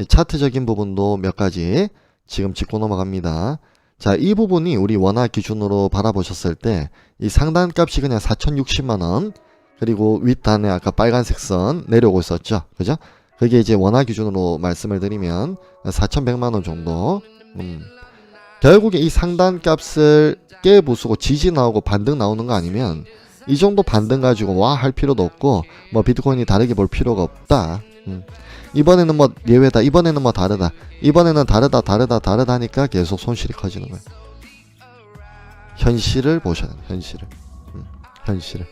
이 차트적인 부분도 몇 가지 지금 짚고 넘어갑니다. 자, 이 부분이 우리 원화 기준으로 바라보셨을 때 이 상단 값이 그냥 4,060만 원 그리고 윗단에 아까 빨간색 선 내려오고 있었죠. 그죠? 그게 이제 원화 기준으로 말씀을 드리면 4,100만 원 정도. 음. 결국에 이 상단 값을 깨부수고 지지 나오고 반등 나오는 거 아니면 이 정도 반등 가지고 와 할 필요도 없고 뭐 비트코인이 다르게 볼 필요가 없다. 음. 이번에는 뭐 예외다. 이번에는 뭐 다르다. 이번에는 다르다, 다르다, 다르다 하니까 계속 손실이 커지는 거예요. 현실을 보셔야 돼요. 현실을. 음, 현실을.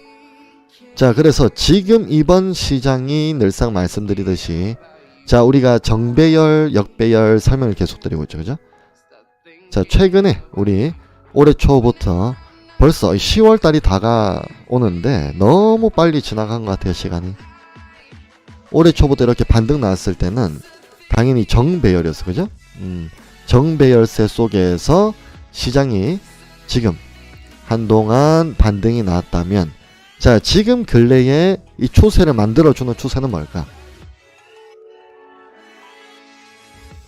자, 그래서 지금 이번 시장이 늘상 말씀드리듯이 자, 우리가 정배열, 역배열 설명을 계속 드리고 있죠. 그죠? 자, 최근에 우리 올해 초부터 벌써 10월 달이 다가오는데 너무 빨리 지나간 것 같아요, 시간이. 올해 초부터 이렇게 반등 나왔을 때는 당연히 정배열이었어, 그죠? 음, 정배열세 속에서 시장이 지금 한동안 반등이 나왔다면, 자, 지금 근래에 이 추세를 만들어주는 추세는 뭘까?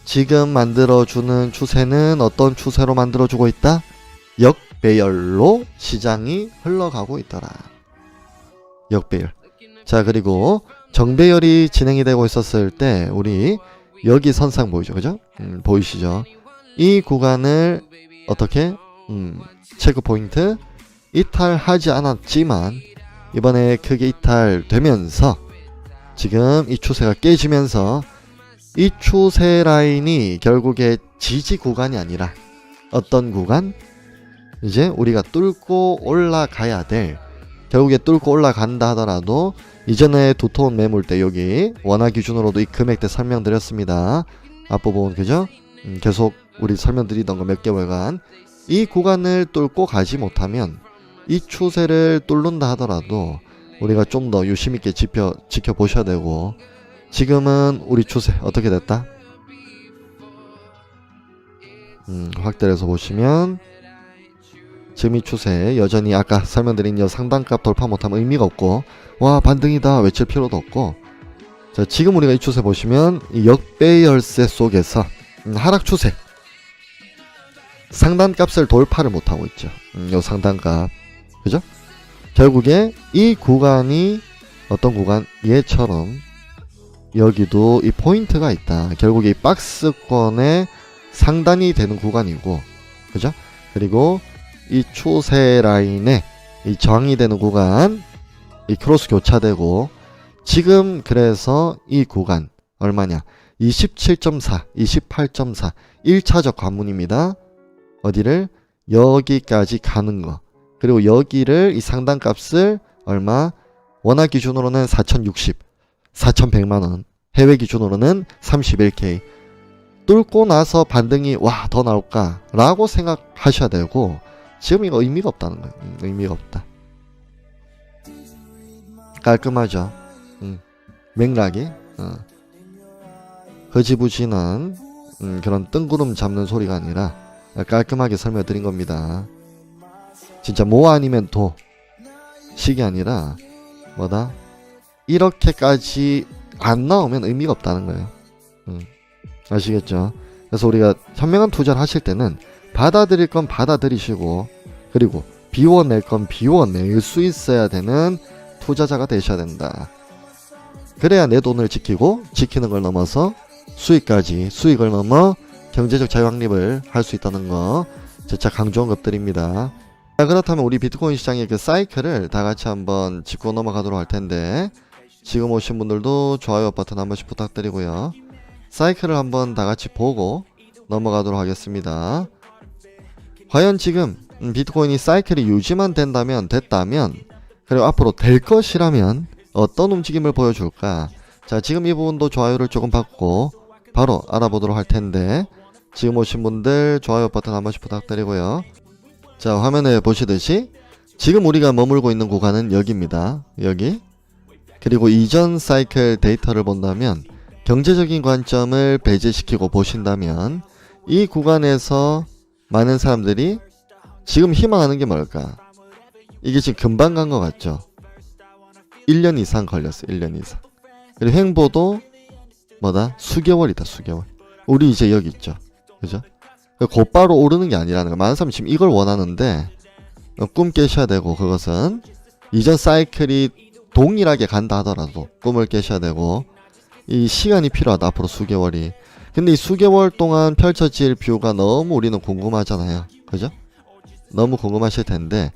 지금 만들어주는 추세는 어떤 추세로 만들어주고 있다? 역배열로 시장이 흘러가고 있더라. 역배열. 자, 그리고 정배열이 진행이 되고 있었을 때 우리 여기 선상 보이죠, 그죠? 음, 보이시죠? 이 구간을 어떻게 음, 체크 포인트 이탈하지 않았지만 이번에 크게 이탈되면서 지금 이 추세가 깨지면서 이 추세 라인이 결국에 지지 구간이 아니라 어떤 구간 이제 우리가 뚫고 올라가야 될 결국에 뚫고 올라간다 하더라도 이전에 두터운 매물대 여기 원화 기준으로도 이 금액대 설명드렸습니다. 앞부분 그죠? 음, 계속 우리 설명드리던 거 몇 개월간 이 구간을 뚫고 가지 못하면 이 추세를 뚫는다 하더라도 우리가 좀 더 유심 있게 지켜 지켜보셔야 되고 지금은 우리 추세 어떻게 됐다? 음, 확대해서 보시면 이 추세 여전히 아까 설명드린 여 상단값 돌파 못하면 의미가 없고 와 반등이다 외칠 필요도 없고. 자 지금 우리가 이 추세 보시면 이 역배 열세 속에서 음, 하락 추세. 상단값을 돌파를 못하고 있죠. 음, 요 상단값. 그죠? 결국에 이 구간이 어떤 구간 얘처럼 여기도 이 포인트가 있다. 결국에 이 박스권의 상단이 되는 구간이고 그죠? 그리고 이 추세 라인에 이 저항이 되는 구간 이 크로스 교차되고 지금 그래서 이 구간 얼마냐? 27.4 28.4 1차적 관문입니다. 어디를? 여기까지 가는 거. 그리고 여기를 이 상단값을 얼마? 원화 기준으로는 4060 4100만원 해외 기준으로는 31K 뚫고 나서 반등이 와 더 나올까 라고 생각하셔야 되고 지금 이거 의미가 없다는 거예요. 음, 의미가 없다. 깔끔하죠. 음, 맥락이 어. 흐지부지는 음, 그런 뜬구름 잡는 소리가 아니라 깔끔하게 설명드린 겁니다. 진짜 뭐 아니면 도 식이 아니라 뭐다 이렇게까지 안 나오면 의미가 없다는 거예요. 음, 아시겠죠? 그래서 우리가 현명한 투자를 하실 때는 받아들일 건 받아들이시고 그리고 비워낼 건 비워낼 수 있어야 되는 투자자가 되셔야 된다. 그래야 내 돈을 지키고 지키는 걸 넘어서 수익까지 수익을 넘어 경제적 자유확립을 할 수 있다는 거 재차 강조한 것들입니다. 자, 그렇다면 우리 비트코인 시장의 그 사이클을 다 같이 한번 짚고 넘어가도록 할 텐데 지금 오신 분들도 좋아요 버튼 한 번씩 부탁드리고요. 사이클을 한번 다 같이 보고 넘어가도록 하겠습니다. 과연 지금 음, 비트코인이 사이클이 유지만 된다면 됐다면 그리고 앞으로 될 것이라면 어떤 움직임을 보여줄까? 자 지금 이 부분도 좋아요를 조금 받고 바로 알아보도록 할 텐데 지금 오신 분들 좋아요 버튼 한 번씩 부탁드리고요. 자 화면에 보시듯이 지금 우리가 머물고 있는 구간은 여기입니다. 여기. 그리고 이전 사이클 데이터를 본다면 경제적인 관점을 배제시키고 보신다면 이 구간에서 많은 사람들이 지금 희망하는 게 뭘까? 이게 지금 금방 간 것 같죠? 1년 이상 걸렸어, 1년 이상. 그리고 횡보도 뭐다? 수개월이다, 수개월. 우리 이제 여기 있죠. 그죠? 곧바로 오르는 게 아니라는 거. 많은 사람이 지금 이걸 원하는데, 어, 꿈 깨셔야 되고, 그것은 이전 사이클이 동일하게 간다 하더라도 꿈을 깨셔야 되고, 이 시간이 필요하다, 앞으로 수개월이. 근데 이 수개월 동안 펼쳐질 뷰가 너무 우리는 궁금하잖아요. 그죠? 너무 궁금하실 텐데,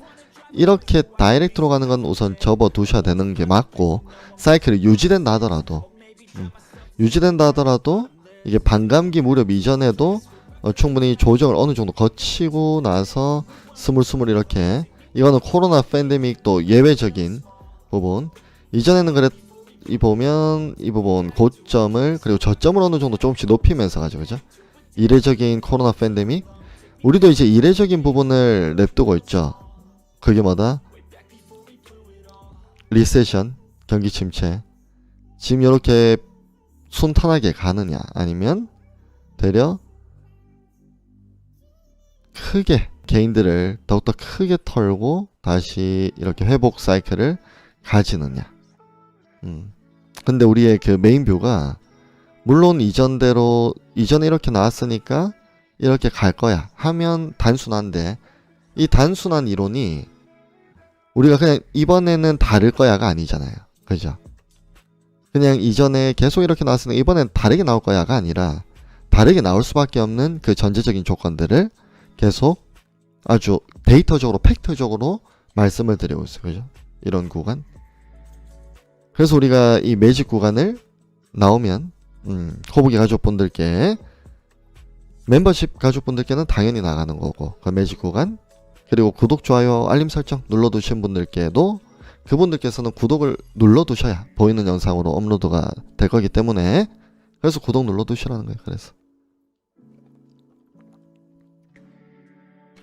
이렇게 다이렉트로 가는 건 우선 접어 두셔야 되는 게 맞고, 사이클이 유지된다 하더라도, 음, 유지된다 하더라도, 이게 반감기 무렵 이전에도 어, 충분히 조정을 어느 정도 거치고 나서 스물스물 이렇게 이거는 코로나 팬데믹도 예외적인 부분 이전에는 그랬 이 보면 이 부분 고점을 그리고 저점을 어느 정도 조금씩 높이면서 가죠. 그죠? 이례적인 코로나 팬데믹. 우리도 이제 이례적인 부분을 냅두고 있죠. 그게 뭐다? 리세션 경기 침체. 지금 이렇게 순탄하게 가느냐? 아니면 되려 크게 개인들을 더욱더 크게 털고 다시 이렇게 회복 사이클을 가지느냐. 음. 근데 우리의 그 메인 뷰가 물론 이전대로 이전에 이렇게 나왔으니까 이렇게 갈 거야 하면 단순한데 이 단순한 이론이 우리가 그냥 이번에는 다를 거야가 아니잖아요. 그죠? 그냥 이전에 계속 이렇게 나왔으니까 이번엔 다르게 나올 거야가 아니라 다르게 나올 수밖에 없는 그 전제적인 조건들을 계속 아주 데이터적으로 팩트적으로 말씀을 드리고 있어요. 그죠? 이런 구간. 그래서 우리가 이 매직 구간을 나오면 음, 코보기 가족분들께 멤버십 가족분들께는 당연히 나가는 거고 그 매직 구간 그리고 구독 좋아요 알림 설정 눌러두신 분들께도 그분들께서는 구독을 눌러두셔야 보이는 영상으로 업로드가 될 거기 때문에 그래서 구독 눌러두시라는 거예요. 그래서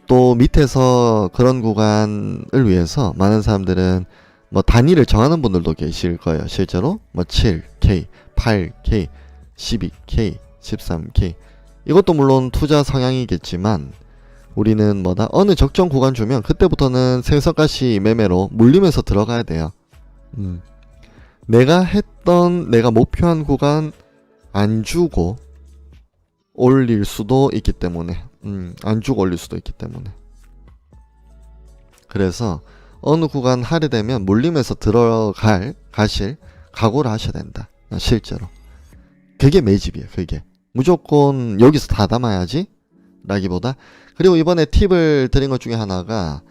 또 밑에서 그런 구간을 위해서 많은 사람들은 뭐 단위를 정하는 분들도 계실 거예요. 실제로 뭐 7K, 8K, 12K, 13K 이것도 물론 투자 성향이겠지만 우리는 뭐다 어느 적정 구간 주면 그때부터는 생선가시 매매로 물리면서 들어가야 돼요. 음. 내가 했던 내가 목표한 구간 안 주고 올릴 수도 있기 때문에 음, 안 주고 올릴 수도 있기 때문에 그래서 어느 구간 할애되면 물리면서 들어갈 가실 각오를 하셔야 된다. 실제로. 그게 매집이에요 그게. 무조건 여기서 다 담아야지? 라기보다. 그리고 이번에 팁을 드린 것 중에 하나가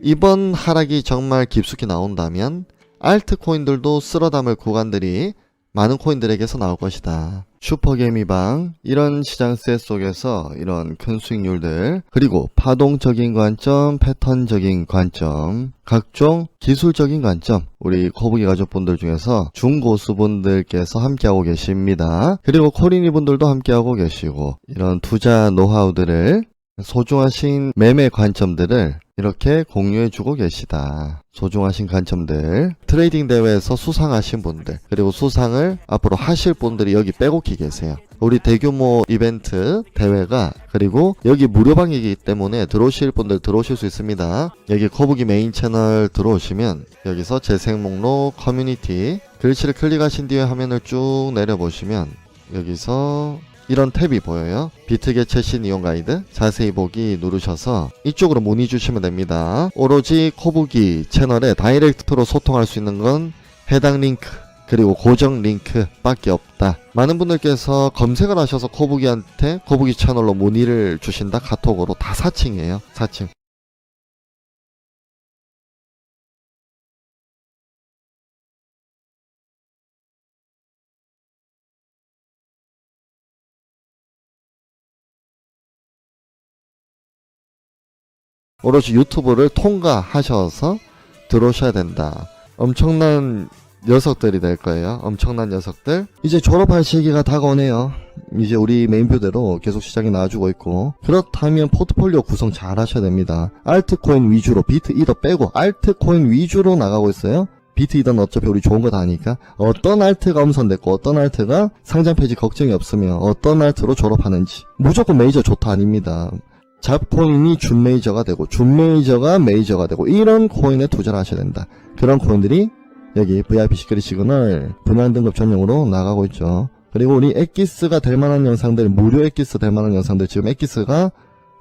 이번 하락이 정말 깊숙이 나온다면 알트 코인들도 쓸어 담을 구간들이 많은 코인들에게서 나올 것이다. 슈퍼개미방 이런 시장세 속에서 이런 큰 수익률들 그리고 파동적인 관점, 패턴적인 관점, 각종 기술적인 관점 우리 코브기 가족분들 중에서 중고수분들께서 함께하고 계십니다. 그리고 코리니 분들도 함께하고 계시고 이런 투자 노하우들을 소중하신 매매 관점들을 이렇게 공유해주고 계시다. 소중하신 관점들, 트레이딩 대회에서 수상하신 분들, 그리고 수상을 앞으로 하실 분들이 여기 빼곡히 계세요. 우리 대규모 이벤트 대회가 그리고 여기 무료방이기 때문에 들어오실 분들 들어오실 수 있습니다. 여기 거북이 메인 채널 들어오시면 여기서 재생 목록 커뮤니티 글씨를 클릭하신 뒤에 화면을 쭉 내려보시면 여기서 이런 탭이 보여요. 비트게 최신 이용 가이드 자세히 보기 누르셔서 이쪽으로 문의 주시면 됩니다. 오로지 코브기 채널에 다이렉트로 소통할 수 있는 건 해당 링크 그리고 고정 링크 밖에 없다. 많은 분들께서 검색을 하셔서 코브기한테 코브기 채널로 문의를 주신다. 카톡으로 다 사칭이에요. 사칭. 오로지 유튜브를 통과하셔서 들어오셔야 된다. 엄청난 녀석들이 될 거예요. 엄청난 녀석들. 이제 졸업할 시기가 다가오네요. 이제 우리 메인표대로 계속 시장이 나와주고 있고 그렇다면 포트폴리오 구성 잘 하셔야 됩니다. 알트코인 위주로 비트 이더 빼고 알트코인 위주로 나가고 있어요. 비트 이더는 어차피 우리 좋은 거다 아니까 어떤 알트가 엄선됐고 어떤 알트가 상장 폐지 걱정이 없으며 어떤 알트로 졸업하는지 무조건 메이저 좋다 아닙니다. 잡코인이 준 메이저가 되고 준 메이저가 메이저가 되고 이런 코인에 투자를 하셔야 된다. 그런 코인들이 여기 VIP 시크릿 시그널 불만 등급 전용으로 나가고 있죠. 그리고 우리 엑기스가 될 만한 영상들, 무료 엑기스 될 만한 영상들, 지금 엑기스가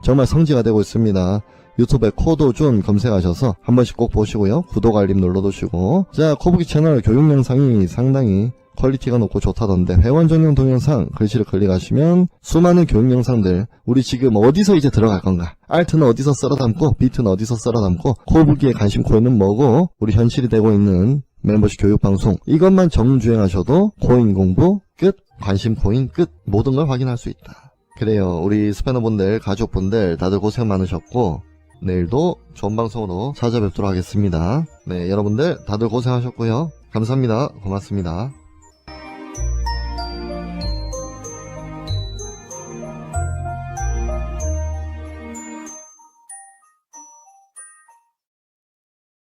정말 성지가 되고 있습니다. 유튜브에 코도준 검색하셔서 한 번씩 꼭 보시고요. 구독 알림 눌러두시고. 자, 코브기 채널 교육 영상이 상당히 퀄리티가 높고 좋다던데 회원 전용 동영상 글씨를 클릭하시면 수많은 교육 영상들 우리 지금 어디서 이제 들어갈 건가 알트는 어디서 썰어 담고 비트는 어디서 썰어 담고 코브기의 관심 코인은 뭐고 우리 현실이 되고 있는 멤버십 교육 방송 이것만 정주행하셔도 코인 공부 끝 관심 코인 끝 모든 걸 확인할 수 있다 그래요 우리 스패너분들 가족분들 다들 고생 많으셨고 내일도 좋은 방송으로 찾아뵙도록 하겠습니다. 네 여러분들 다들 고생하셨고요. 감사합니다. 고맙습니다